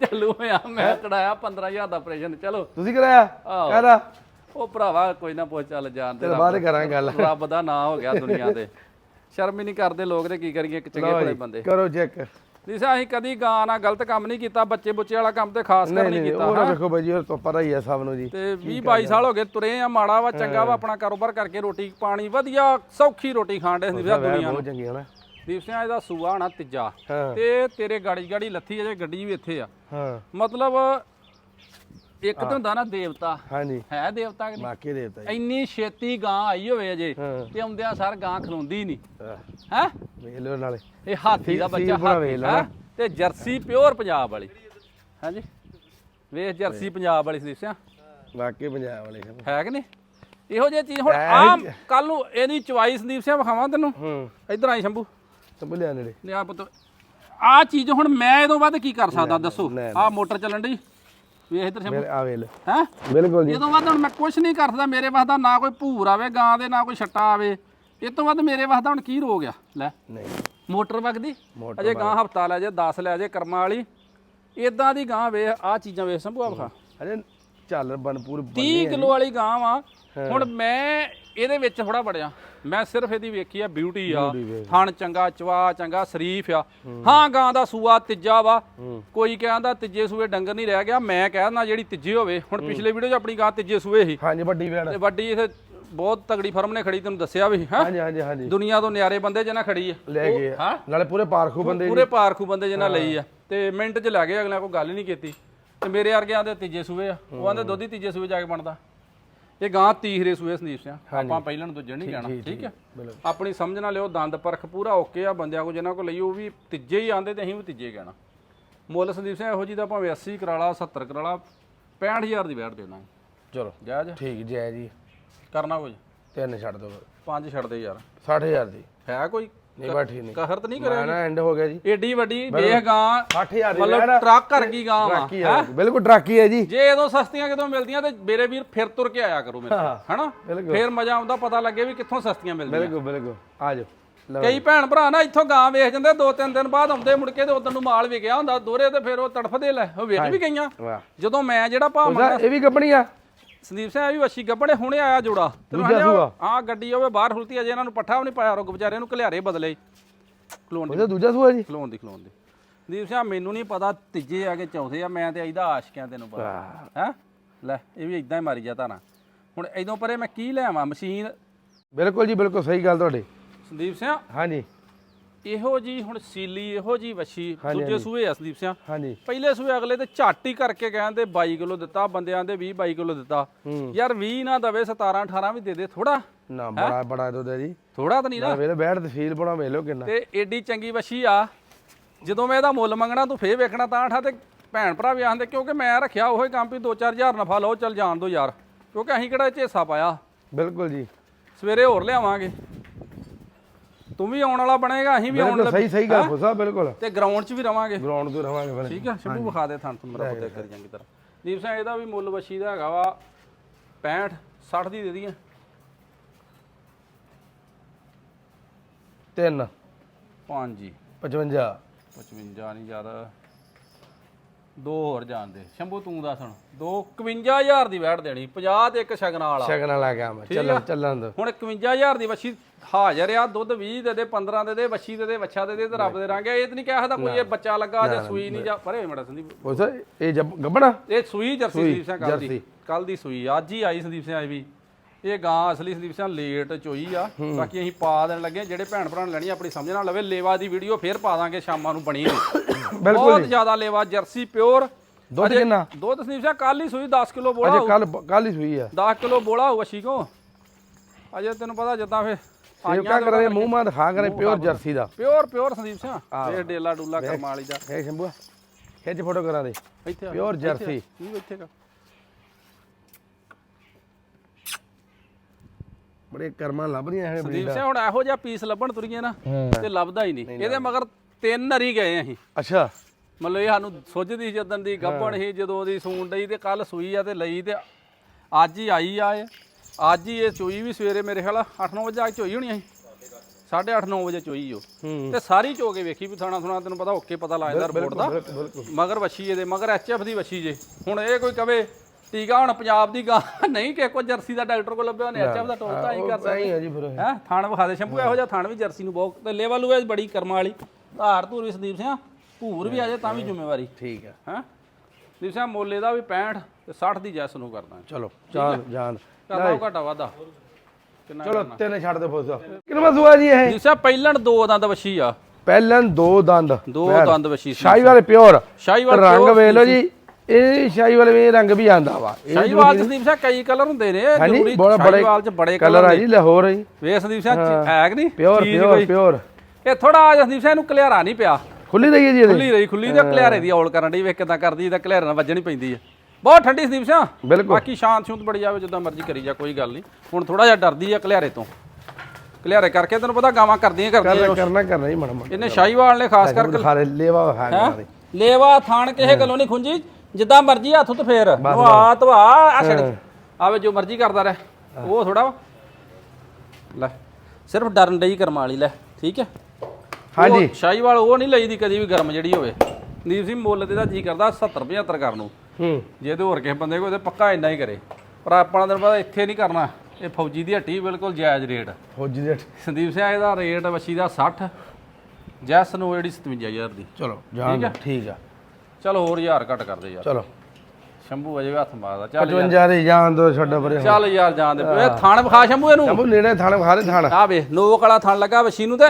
ਚੱਲੂ ਹੋਇਆ ਮੈਂ ਕਢਾਇਆ 15000 ਦਾ ਆਪਰੇਸ਼ਨ ਚਲੋ। ਤੁਸੀਂ ਕਰਾਇਆ? ਕਹਦਾ? ਉਹ ਭਰਾਵਾ ਕੋਈ ਨਾ ਪੁੱਛ ਚੱਲ ਜਾਣ ਤੇ ਬਾਅਦ ਕਰਾਂਗੇ ਗੱਲ। ਰੱਬ ਦਾ ਨਾਂ ਹੋ ਗਿਆ ਦੁਨੀਆ ਤੇ। ਸ਼ਰਮ ਹੀ ਨਹੀਂ ਕਰਦੇ ਲੋਕ ਤੇ ਕੀ ਕਰੀਏ ਇੱਕ ਚੰਗੇ ਭਲੇ ਬੰਦੇ। ਕਰੋ ਚੈੱਕ ਜਿਸਾ ਅਸੀਂ ਕਦੀ ਗਾਂ ਨਾਲ ਗਲਤ ਕੰਮ ਨਹੀਂ ਕੀਤਾ ਬੱਚੇ ਬੁੱਚੇ ਵਾਲਾ ਕੰਮ ਤੇ ਖਾਸ ਕਰ ਨਹੀਂ ਕੀਤਾ ਉਹ ਨਾ ਵੇਖੋ ਬਾਈ ਜੀ ਉਹ ਤਾਂ ਪਤਾ ਹੀ ਹੈ ਸਭ ਨੂੰ ਜੀ। ਤੇ 20 22 ਸਾਲ ਹੋ ਗਏ ਤੁਰੇ ਆ ਮਾੜਾ ਵਾ ਚੰਗਾ ਵਾ ਆਪਣਾ ਕਾਰੋਬਾਰ ਕਰਕੇ ਰੋਟੀ ਪਾਣੀ ਵਧੀਆ ਸੌਖੀ ਰੋਟੀ ਖਾਣ ਦੇ ਸਿੰਘ ਦੁਨੀਆ ਬਹੁਤ ਚੰਗੀ ਹੈ ਨਾ। ਦੀਪ ਸਿੰਘ ਇਹਦਾ ਸੂਆ ਹਣਾ ਤੀਜਾ। ਤੇ ਤੇਰੇ ਗਾੜੀ ਗਾੜੀ ਲੱਥੀ ਅਜੇ ਗੱਡੀ ਵੀ ਇੱਥੇ ਆ। ਹਾਂ। ਮਤਲਬ ਇੱਕ ਤਾਂ ਹੁੰਦਾ ਨਾ ਦੇਵਤਾ। ਹਾਂਜੀ। ਹੈ ਦੇਵਤਾ ਕਿ ਨਹੀਂ? ਬਾਕੀ ਦੇਵਤਾ ਜੀ। ਇੰਨੀ ਛੇਤੀ ਗਾਂ ਆਈ ਹੋਵੇ ਅਜੇ ਹਾਂ। ਤੇ ਆਉਂਦਿਆਂ ਸਰ ਗਾਂ ਖਲੋਂਦੀ ਨਹੀਂ। ਹੈ। ਵੇਖ ਲਓ ਨਾਲੇ। ਇਹ ਹਾਥੀ ਦਾ ਸੀ- ਬੱਚਾ ਸੀਲ ਬਣਾ ਹਾਥੀ? ਤੇ ਜਰਸੀ ਪਿਓਰ ਪੰਜਾਬ ਵਾਲੀ। ਹਾਂਜੀ। ਵੇਖ ਜਰਸੀ ਪੰਜਾਬ ਵਾਲੀ ਸਿਆ। ਬਾਕੀ ਪੰਜਾਬ ਵਾਲੇ ਸਭ ਹੈ ਕਿ ਨਹੀਂ? ਇਹੋ ਜਿਹੀ ਚੀਜ਼ ਹੁਣ ਆਮ ਕੱਲ ਨੂੰ ਇਹਦੀ ਚਵਾਈ ਸੰਦੀਪ ਸਿੰਘ ਵਿਖਾਵਾਂ ਤੈਨੂੰ। ਹੂੰ। ਇੱਧਰ ਆਈ ਸ਼ੰਭੂ। ਸੰਭਲਿਆ ਨੇੜੇ ਲਿਆ ਪੁੱਤ। ਆ ਚੀਜ਼ ਹੁਣ ਮੈਂ ਇਹਦੋਂ ਵੱਧ ਕੀ ਕਰ ਸਕਦਾ ਦੱਸੋ? ਲੈ, ਆ ਮੋਟਰ ਚੱਲਣ ਦੀ ਵੇਖ ਇੱਧਰ ਸ਼ੰਭੂ। ਆ ਵੇਲ ਹੈ? ਬਿਲਕੁਲ ਜੀ। ਇਹ ਤੋਂ ਵੱਧ ਹੁਣ ਮੈਂ ਕੁਝ ਨਹੀਂ ਕਰਦਾ ਮੇਰੇ ਵਾਸਤਾ ਨਾ ਕੋਈ ਭੂਰ ਆਵੇ ਗਾਂ ਦੇ ਨਾ ਕੋਈ ਛੱਟਾ ਆਵੇ। ਇਹ ਤੋਂ ਵੱਧ ਮੇਰੇ ਵਾਸਤਾ ਹੁਣ ਕੀ ਰੋਗ ਆ? ਲੈ। ਨਹੀਂ। ਮੋਟਰ ਵਗਦੀ ਮੋਟਰ ਅਜੇ ਗਾਂ ਹਫਤਾ ਲੈ ਜੇ 10 ਲੈ ਜੇ ਕਰਮਾਂ ਵਾਲੀ। ਇਦਾਂ ਦੀ ਗਾਂ ਵੇ ਆ ਚੀਜ਼ਾਂ ਵੇ ਸੰਭੂ ਆ ਵਿਖਾ ਅਰੇ ਝਾਲਰ ਬਨਪੂਰ 30 ਕਿਲੋ ਵਾਲੀ ਗਾਂ ਵਾ। ਹੁਣ ਮੈਂ ਇਹਦੇ ਵਿੱਚ ਥੋੜਾ ਬੜਿਆ। ਮੈਂ ਸਿਰਫ ਇਹਦੀ ਵੇਖੀ ਆ ਬਿਊਟੀ ਆ ਥਣ ਚੰਗਾ ਚਵਾ ਚੰਗਾ ਸ਼ਰੀਫ ਆ। ਹਾਂ ਗਾਂ ਦਾ ਸੂਆ ਤੀਜਾ ਵਾ। ਕੋਈ ਕਹਿੰਦਾ ਤੀਜੇ ਸੂਏ ਡੰਗਰ ਨਹੀਂ ਰਹਿ ਗਿਆ ਮੈਂ ਕਹਿੰਦਾ ਜਿਹੜੀ ਤੀਜੇ ਹੋਵੇ। ਹੁਣ ਪਿਛਲੇ ਵੀਡੀਓ 'ਚ ਆਪਣੀ ਗਾਂ ਤੀਜੇ ਸੂਏ ਸੀ। ਹਾਂਜੀ ਵੱਡੀ ਵੇੜ ਤੇ ਵੱਡੀ ਇਥੇ ਬਹੁਤ ਤਗੜੀ ਫਰਮ ਨੇ ਖੜੀ ਤੈਨੂੰ ਦੱਸਿਆ ਵੀ ਹੈ? ਹਾਂਜੀ ਹਾਂਜੀ ਹਾਂਜੀ। ਦੁਨੀਆ ਤੋਂ ਨਿਆਰੇ ਬੰਦੇ ਜਿਹਨਾਂ ਖੜੀ ਆ। ਲੈ ਗਏ ਹਾਂ? ਨਾਲੇ ਪੂਰੇ ਪਾਰਖੂ ਬੰਦੇ ਪੂਰੇ ਪਾਰਖੂ ਬੰਦੇ ਜਿਹਨਾਂ ਲਈ ਆ। ਤੇ ਮਿੰਟ 'ਚ ਲੈ ਗਏ ਅਗਲਿਆਂ ਕੋਈ ਗੱਲ ਨਹੀਂ ਕੀਤੀ। ਤੇ ਮੇਰੇ ਵਰਗਿਆਂ ਦੇ ਤੀਜੇ ਸੂਏ ਆ। ਉਹ ਆਂਦੇ ਦੁੱਧ ਹੀ ਤੀਜੇ ਸੂਏ ਜਾ ਕੇ ਬਣਦਾ। ਇਹ ਗਾਂ ਤੀਹਰੇ ਸੂਏ ਸੰਦੀਪ ਸਿੰਘ ਆਪਾਂ ਪਹਿਲਾਂ ਨੂੰ ਦੂਜੇ ਨਹੀਂ ਕਹਿਣਾ ਠੀਕ ਹੈ? ਆਪਣੀ ਸਮਝ ਨਾਲ ਲਿਓ ਦੰਦ ਪਰਖ ਪੂਰਾ ਓਕੇ ਆ ਬੰਦਿਆਂ ਕੋ ਜਿਨ੍ਹਾਂ ਕੋ ਲਈ ਉਹ ਵੀ ਤੀਜੇ ਹੀ ਆਂਦੇ ਤੇ ਅਸੀਂ ਵੀ ਤੀਜੇ ਕਹਿਣਾ। ਮੁੱਲ ਸੰਦੀਪ ਸਿੰਘ ਇਹੋ ਜੀ ਦਾ ਭਾਵੇਂ 80 ਕਰਾਲਾ 70 ਕਰਾਲਾ 65000 ਦੀ ਬੈਠ ਦੇਣਾ ਚਲੋ। ਜਾਇਜ਼ ਠੀਕ ਜੈ ਜੀ। ਕਰਨਾ ਕੁਝ? ਤਿੰਨ ਛੱਡ ਦੋ ਪੰਜ ਛੱਡ ਦੇ ਯਾਰ। 60000 ਦੀ। ਹੈ ਕੋਈ? ਨਹੀਂ ਬਾ ਠੀਕ ਨਹੀਂ। ਕਹਰਤ ਨਹੀਂ ਮੈਂ ਕਰਿਆ ਨਾ ਐਂਡ ਹੋ ਗਿਆ ਜੀ। ਏਡੀ ਵੱਡੀ ਵੇਖ ਗਾਂ 60000 ਦੀ ਮਤਲਬ ਟਰੱਕ ਕਰ ਗਈ ਗਾਂ ਵਾ ਹੈ ਬਿਲਕੁਲ ਟਰਾਕੀ ਹੈ ਜੀ। ਜੇ ਉਦੋਂ ਸਸਤੀਆਂ ਕਿਤੋਂ ਮਿਲਦੀਆਂ ਤੇ ਮੇਰੇ ਵੀਰ ਫਿਰ ਤੁਰ ਕੇ ਆਇਆ ਕਰੋ ਮੇਰੇ ਹਨਾ। ਫਿਰ ਮਜ਼ਾ ਆਉਂਦਾ ਪਤਾ ਲੱਗੇ ਵੀ ਕਿੱਥੋਂ ਸਸਤੀਆਂ ਮਿਲਦੀਆਂ। ਬਿਲਕੁਲ ਬਿਲਕੁਲ। ਆ ਜਾਓ। ਕਈ ਭੈਣ ਭਰਾ ਨਾ ਇੱਥੋਂ ਗਾਂ ਵੇਚ ਜਾਂਦੇ ਦੋ ਤਿੰਨ ਦਿਨ ਬਾਅਦ ਆਉਂਦੇ ਮੁੜ ਕੇ ਤੇ ਉਦੋਂ ਨੂੰ ਮਾਲ ਵਿਕਿਆ ਹੁੰਦਾ ਦੋਰੇ ਤੇ ਫਿਰ ਉਹ ਤੜਫਦੇ ਲੈ ਉਹ ਵੇਚ ਵੀ ਗਈਆਂ। ਜਦੋਂ ਮੈਂ ਜਿਹੜਾ ਭਾਅ ਇਹ ਵੀ ਗੱਬਣੀ ਆ ਸੰਦੀਪ ਸਿੰਘ ਇਹ ਵੀ ਵੱਛੀ ਗੱਬਣੇ ਹੁਣੇ ਆਇਆ ਜੋੜਾ। ਦੂਜਾ ਸੂਆ? ਆ ਗੱਡੀ ਹੋਵੇ ਬਾਹਰ ਹੁਲਤੀ ਅਜੇ ਇਹਨਾਂ ਨੂੰ ਪੱਠਾ ਵੀ ਨਹੀਂ ਪਾਇਆ ਰੁਕ ਵਿਚਾਰੇ ਨੂੰ ਘਲਿਆਰੇ ਬਦਲੇ। ਖਲੋਣ ਦੀ। ਉਹਦਾ ਦੂਜਾ ਸੂਆ ਜੀ। ਖਲੋਣ ਦੀ ਖਲੋਣ ਦੀ। ਸੰਦੀਪ ਸਿੰਘ ਮੈਨੂੰ ਨਹੀਂ ਪਤਾ ਤੀਜੇ ਆ ਕੇ ਚੌਥੇ ਆ ਮੈਂ ਤੇ ਇਹਦਾ ਆਸ਼ਕਿਆਂ ਤੈਨੂੰ ਪਤਾ। ਹੈ? ਲੈ ਇਹ ਵੀ ਇਦਾਂ ਹੀ ਮਾਰੀ ਜਾ ਤਾਣਾ ਹੁਣ ਇਦੋਂ ਪਰੇ ਮੈਂ ਕੀ ਲਿਆਵਾਂ ਮਸ਼ੀਨ। ਬਿਲਕੁਲ ਜੀ ਬਿਲਕੁਲ ਸਹੀ ਗੱਲ ਤੁਹਾਡੀ। ਸੰਦੀਪ ਸਿੰਘ ਹਾਂਜੀ। ਇਹੋ ਜੀ ਹੁਣ ਸੀਲੀ ਇਹੋ ਜੀ ਵੱਛੀ ਦੂਜੇ ਸੂਏ ਆ ਸੰਦੀਪ ਹਾਂਜੀ। ਪਹਿਲੇ ਸੂਏ ਅਗਲੇ ਤੇ ਝੱਟ ਹੀ ਕਰਕੇ ਕਹਿੰਦੇ 22 ਕਿਲੋ ਦਿੱਤਾ ਬੰਦਿਆਂ ਦੇ 20 22 ਕਿਲੋ ਦਿੱਤਾ। ਹੂੰ। ਯਾਰ 20 ਨਾ ਦਵੇ 17 18 ਵੀ ਦੇ ਦੇ ਥੋੜਾ ਨਾ ਬੜਾ ਬੜਾ ਦੁੱਧ ਹੈ ਜੀ। ਥੋੜਾ ਤਾਂ ਨਹੀਂ ਨਾ। ਨਾ ਵੇਲੇ ਬੈਠ ਤਫਸੀਲ ਬਣਾ ਵੇਖ ਲਓ ਕਿੰਨਾ। ਤੇ ਏਡੀ ਚੰਗੀ ਵੱਛੀ ਆ। ਜਦੋਂ ਮੈਂ ਇਹਦਾ ਮੁੱਲ ਮੰਗਣਾ ਤੂੰ ਫੇਰ ਵੇਖਣਾ ਤਾਂ ਠਾ ਤੇ ਭੈਣ ਭਰਾ ਵੀ ਆਂਦੇ ਕਿਉਂਕਿ ਮੈਂ ਰੱਖਿਆ ਉਹੀ ਕੰਮ ਵੀ 2-4000 ਨਫਾ ਲਓ ਚੱਲ ਜਾਣ ਦੋ ਯਾਰ। ਕਿਉਂਕਿ ਅਸੀਂ ਕਿਹੜਾ ਇਹ 'ਚ ਹਿੱਸਾ ਪਾਇਆ। ਬਿਲਕੁਲ ਜੀ। ਸਵੇਰੇ ਹੋਰ ਲਿਆਵਾਂਗੇ। ਤੂੰ ਵੀ ਆਉਣ ਵਾਲਾ ਬਣੇਗਾ ਅਸੀਂ ਵੀ ਆਉਣ ਬਿਲਕੁਲ ਸਹੀ ਸਹੀ ਗੱਲ ਪੁੱਛਾ ਬਿਲਕੁਲ। ਤੇ ਗਰਾਊਂਡ 'ਚ ਵੀ ਰਵਾਂਗੇ। ਗਰਾਊਂਡ ਤੋਂ ਰਵਾਂਗੇ ਫਿਰ। ਠੀਕ ਆ ਸ਼ੰਭੂ ਵਿਖਾ ਦੇ ਥਾਂ ਤੁਹਾਨੂੰ ਮੇਰਾ ਪੁੱਤੇ ਕਰੀ ਜਾਂਗੀ ਤਰ੍ਹਾਂ। ਦੀਪ ਸਿੰਘ ਇਹਦਾ ਵੀ ਮੁੱਲ ਵਛੀ ਦਾ ਹੈਗਾ ਵਾ 65 60 ਦੀ ਦੇ ਦੀਆਂ ਤਿੰਨ। ਪੰਜ ਜੀ। 55 55 ਨਹੀਂ ਜ਼ਿਆਦਾ ਦੋ ਹੋਰ ਜਾਣਦੇ ਸ਼ੰਭੂ ਤੂੰ ਦੱਸ ਹੁਣ। ਦੋ 51000 ਦੀ ਵੈਟ ਦੇਣੀ 50 ਤੇ ਇੱਕ ਸ਼ਗਨਾਂ ਵਾਲਾ। ਸ਼ਗਨ ਲਾ ਗਿਆ ਮੈਂ ਚੱਲਣ ਚੱਲਣ ਦੋ। ਹੁਣ 51000 ਦੀ ਵੱਛੀ ਹਾਜ਼ਰ ਆ ਦੁੱਧ 20 ਦੇ ਦੇ 15 ਦੇ ਦੇ ਵੱਛੀ ਦੇ ਦੇ ਵੱਛਾ ਦੇ ਦੇ ਤੇ ਰੱਬ ਦੇ ਰੰਗ। ਇਹ ਤਾਂ ਨਹੀਂ ਕਹਿ ਸਕਦਾ ਕੋਈ ਇਹ ਬੱਚਾ ਲੱਗਾ ਜਾਂ ਸੂਈ ਨਹੀਂ ਜਾਂ ਪਰੇ ਮੜਾ ਸੰਦੀਪ। ਪੁੱਛ ਇਹ ਗੱਬਣਾ? ਇਹ ਸੂਈ ਜਰਸੀ ਸੰਦੀਪ ਸਿੰਘ ਕੱਲ ਦੀ। ਕੱਲ ਦੀ ਸੂਈ। ਅੱਜ ਹੀ ਆਈ ਸੰਦੀਪ ਸਿੰਘ ਆਈ ਵੀ। ਇਹ ਗਾਂ ਅਸਲੀ ਸੰਦੀਪ ਸਿੰਘ ਲੇਟ ਚੋਈ ਆ ਬਾਕੀ ਅਸੀਂ ਪਾ ਦੇਣ ਲੱਗੇ ਜਿਹੜੇ ਭੈਣ ਭਰਾ ਨੇ ਲੈਣੀ ਆਪਣੀ ਸਮਝ ਨਾਲ ਲਵੇ ਲੇਵਾ ਦੀ ਵੀਡੀਓ ਫੇਰ ਪਾ ਦਾਂਗੇ ਸ਼ਾਮਾਂ ਨੂੰ ਬਣੀ ਹੋਈ। ਬਹੁਤ ਜ਼ਿਆਦਾ ਲੇਵਾ ਜਰਸੀ ਪਿਓਰ। ਦੁੱਧ ਕਿੰਨਾ? ਦੁੱਧ ਸੰਦੀਪ ਸਿੰਘ ਕੱਲ ਹੀ ਸੂਈ 10 ਕਿਲੋ ਬੋਲਾ ਅਜੇ ਕੱਲ ਕੱਲ ਹੀ ਸੂਈ ਆ। 10 ਕਿਲੋ ਬੋਲਾ ਹੋਊ ਅਸ਼ੀ ਕੋ। ਅਜੇ ਤੈਨੂੰ ਪਤਾ ਜਿੱਦਾਂ ਫੇ ਸੇਵਕਾ ਕਰੇ ਮੂੰਹ ਮਾਂ ਦਿਖਾ ਕਰੇ ਪਿਓਰ ਜਰਸੀ ਦਾ। Pure pure Sandeep Singh. ਇਹ ਡੇਲਾ ਡੂਲਾ ਕਰਮਾ ਵਾਲੀ ਦਾ। ਇਹ ਸ਼ੰਭੂ ਖਿੱਚ ਫੋਟੋ ਕਰਾਂ ਦੇ। ਇੱਥੇ ਪਿਓਰ ਜਰਸੀ। ਕੀ ਇੱਥੇ ਬੜੇ ਕਰਮਾਂ ਲੱਭਦੀਆਂ ਹੈ ਸੰਦੀਪ ਸਿੰਘ ਹੁਣ ਇਹੋ ਜਿਹਾ ਪੀਸ ਲੱਭਣ ਤੁਰੀਏ ਨਾ ਤੇ ਲੱਭਦਾ ਹੀ ਨਹੀਂ। ਇਹਦੇ ਮਗਰ ਤਿੰਨ ਨਰੀ ਗਏ ਅਸੀਂ। ਅੱਛਾ। ਮਤਲਬ ਇਹ ਸਾਨੂੰ ਸੁੱਝਦੀ ਜਦੋਂ ਦੀ ਗੱਭਣ ਸੀ ਜਦੋਂ ਦੀ ਸੂਣ ਡਈ ਤੇ ਕੱਲ ਸੂਈ ਆ ਤੇ ਲਈ ਤੇ ਅੱਜ ਹੀ ਆਈ ਆ ਇਹ। ਅੱਜ ਹੀ ਇਹ ਚੋਈ ਵੀ ਸਵੇਰੇ ਮੇਰੇ ਖਿਆਲ 8-9 ਵਜੇ ਆ ਕੇ ਚੋਈ ਹੋਣੀ ਅਸੀਂ। 8:30 9 ਵਜੇ ਚੋਈ ਉਹ ਹੂੰ। ਤੇ ਸਾਰੀ ਚੋ ਕੇ ਵੇਖੀ ਵੀ ਥਾਣਾ ਥੁਣਾ ਤੈਨੂੰ ਪਤਾ ਓਕੇ ਪਤਾ ਲੱਗਦਾ ਰਿਪੋਰਟ ਦਾ। ਮਗਰ ਵੱਛੀ ਇਹਦੇ ਮਗਰ ਐਚਐਫ ਦੀ ਵੱਛੀ ਜੇ। ਹੁਣ ਇਹ ਕੋਈ ਕਵੇ ਟੀਕਾ ਹੁਣ ਪੰਜਾਬ ਦੀ ਗਾਂ ਨਹੀਂ ਕਿ ਕੋਈ ਜਰਸੀ ਦਾ ਡਾਕਟਰ ਕੋਲ ਲੱਭਿਆ ਉਹਨੇ ਐਚਐਫ ਦਾ ਟੋਲ ਤਾਂ ਹੀ ਕਰ ਸਹੀ ਹੈ ਜੀ ਫਿਰ ਇਹ। ਹੈ ਥਾਣ ਵਿਖਾ ਦੇ ਸ਼ੰਭੂ ਇਹੋ ਜਿਹਾ ਥਾਣ ਵੀ ਜਰਸੀ ਨੂੰ ਬਹੁਤ ਤੇ ਲੈਵਲ ਹੋਇਆ ਬੜੀ ਕਰਮਾਂ ਵਾਲੀ। ਧਾਰ ਧੂਰ ਵੀ ਸੰਦੀਪ ਸਿੰਘ ਭੂਰ ਵੀ ਆ ਜਾਏ ਤਾਂ ਵੀ ਜ਼ਿੰਮੇਵਾਰੀ। ਠੀਕ ਹੈ ਹੈ? ਸੰਦੀਪ ਸਿੰਘ ਮੋਲੇ ਦਾ ਵੀ 65 ਤੇ 60 ਦੀ ਜੈਸ ਨੂੰ ਕਰਦਾ। ਚਲੋ ਜਾਨ ਜਾਨ ਕਰਦਾ ਉਹ ਘਾਟਾ ਵਾਦਾ ਚਲੋ ਤਿੰਨ ਛੱਡ ਦੇ ਫੋਸਾ ਕਿੰਨਾ ਸੂਆ ਜੀ ਇਹ? ਸੰਦੀਪ ਸਿੰਘ ਪਹਿਲਣ ਦੋ ਦੰਦ ਵਛੀ ਆ। ਪਹਿਲਨ ਦੋ ਦੰਦ। ਦੋ ਦੰਦ ਵਛੀ ਸੀ ਸ਼ਾਹੀ ਵਾਲੇ ਪਿਓਰ। ਸ਼ਾਹੀਵਾਲ ਰੰਗ ਵੇਖ ਲਓ ਜੀ। ਇਹ ਸ਼ਾਹੀ ਵਾਲੇ ਵੀ ਰੰਗ ਵੀ ਆਂਦਾ ਵਾ। ਇਹ ਸ਼ਾਹੀਵਾਲ ਚ ਸੰਦੀਪ ਸਿੰਘ ਕਈ ਕਲਰ ਹੁੰਦੇ ਨੇ ਹਾਂਜੀ ਜ਼ਰੂਰੀ ਬੜਾ ਬੜੇ ਸ਼ਾਹੀਵਾਲ ਚ ਬੜੇ ਕਲਰ ਆ ਜੀ ਲਾਹੌਰ ਹੈ ਵੇ ਸੰਦੀਪ ਸਿੰਘ ਹੈ। ਕਿ ਨਹੀਂ? ਪਿਓਰ ਚੀਜ਼ ਪਿਓਰ ਕੋਈ। ਪਿਓਰ। ਇਹ ਥੋੜਾ ਸੰਦੀਪ ਸਿੰਘ ਨੂੰ ਕਲਿਆਰਾ ਨਹੀਂ ਪਿਆ। ਖੁੱਲੀ ਰਹੀ ਹੈ ਜੀ ਇਹਦੇ। ਖੁੱਲੀ ਰਹੀ ਖੁੱਲੀ ਤੇ ਕਲਿਆਰੇ ਦੀ ਔਲ ਕਰਨ ਦੀ ਵੇਖ ਕਿਦਾਂ ਕਰਦੀ ਤਾਂ ਕਲਿਆਰੇ ਨਾਲ ਵੱਜਣੀ ਪੈਂਦੀ ਹੈ। ਬਹੁਤ ਠੰਡੀ ਸੰਦੀਪ ਸਿੰਘ। ਬਿਲਕੁਲ। ਬਾਕੀ ਸ਼ਾਂਤ ਸ਼ੂਤ ਬੜੀ ਜਾਵੇ ਜਿੱਦਾਂ ਮਰਜ਼ੀ ਕਰੀ ਜਾ ਕੋਈ ਗੱਲ ਨਹੀਂ। ਹੁਣ ਥੋੜਾ ਜਿਹਾ ਡਰਦੀ ਆ ਕਲਿਆਰੇ ਤੋਂ। ਕਲਿਆਰੇ ਕਰਕੇ ਤੈਨੂੰ ਪਤਾ ਗਾਵਾਂ ਕਰਦੀਆਂ ਕਰਦੀਆਂ ਕਰਨਾ ਕਰਨਾ ਕਰਨਾ ਹੀ ਮੜਾ ਮੜਾ ਇਹਨੇ ਸ਼ਾਹੀਵਾਲ ਨੇ ਖਾਸ ਕਰਕੇ ਖਾ ਲੈ ਲੇਵਾ ਹੈਂ? ਲੇਵਾ ਥਾਣ ਕਿਸੇ ਗੱਲੋਂ ਨਹੀਂ ਖੁੰਜੀ ਜਿੱਦਾਂ ਮਰਜ਼ੀ ਹੱਥ ਤੋਂ ਫੇਰ। ਨਵਾ ਧਵਾ ਆ ਛੜ ਆਵੇ ਜੋ ਮਰਜ਼ੀ ਕਰਦਾ ਰਹਿ। ਉਹ ਥੋੜਾ ਵਾ। ਲੈ ਸਿਰਫ ਡਰਨ ਡਈ ਕਰਮ ਵਾਲੀ ਲੈ ਠੀਕ ਹੈ? ਹਾਂਜੀ। ਸ਼ਾਹੀਵਾਲ ਉਹ ਨਹੀਂ ਲਈਦੀ ਕਦੀ ਵੀ ਗਰਮ ਜਿਹੜੀ ਹੋਵੇ। ਨੀਪ ਸਿੰਘ ਮੁੱਲ ਤੇ ਦਾ ਜੀ ਕਰਦਾ 70 75 ਕਰਨ ਨੂੰ। ਹੂੰ। ਜੇ ਤੇ ਹੋਰ ਕਿਸੇ ਬੰਦੇ ਕੋਲ ਤੇ ਪੱਕਾ ਇੰਨਾ ਹੀ ਕਰੇ। ਪਰ ਆਪਣਾ ਤੈਨੂੰ ਪਤਾ ਇੱਥੇ ਨਹੀਂ ਕਰਨਾ। ਇਹ ਫੌਜੀ ਦੀ ਹੱਟੀ ਬਿਲਕੁਲ ਜਾਇਜ਼ ਰੇਟ। ਫੌਜੀ ਦੇ ਸੰਦੀਪ ਸਿੰਘ ਇਹਦਾ ਰੇਟ ਵਛੀ ਦਾ 60 ਜੈਸ ਨੂੰ ਜਿਹੜੀ 57000 ਦੀ। ਚਲੋ ਜਾਣ ਦਿਓ, ਠੀਕ ਆ। ਚਲੋ ਹੋਰ ਹਜ਼ਾਰ ਘੱਟ ਕਰਦੇ ਯਾਰ। ਚਲੋ। ਸ਼ੰਭੂ ਅਜੇ ਵੀ ਹੱਥ ਮਾਰਦਾ ਚੱਲ ਯਾਰ। 55 ਦੀ ਜਾਣ ਦੋ ਛੱਡੋ ਪਰੇ ਚੱਲ ਯਾਰ ਜਾਣ ਦੇ। ਓਏ ਥਣ ਵਿਖਾ ਸ਼ੰਭੂ ਇਹਨੂੰ। ਸ਼ੰਭੂ ਨੇੜੇ ਥਾਣੇ ਖਾ ਦੇ ਥਾਣ। ਆ ਵੇ ਨੋਕ ਵਾਲਾ ਥਣ ਲੱਗਾ ਵਛੀ ਨੂੰ ਤੇ।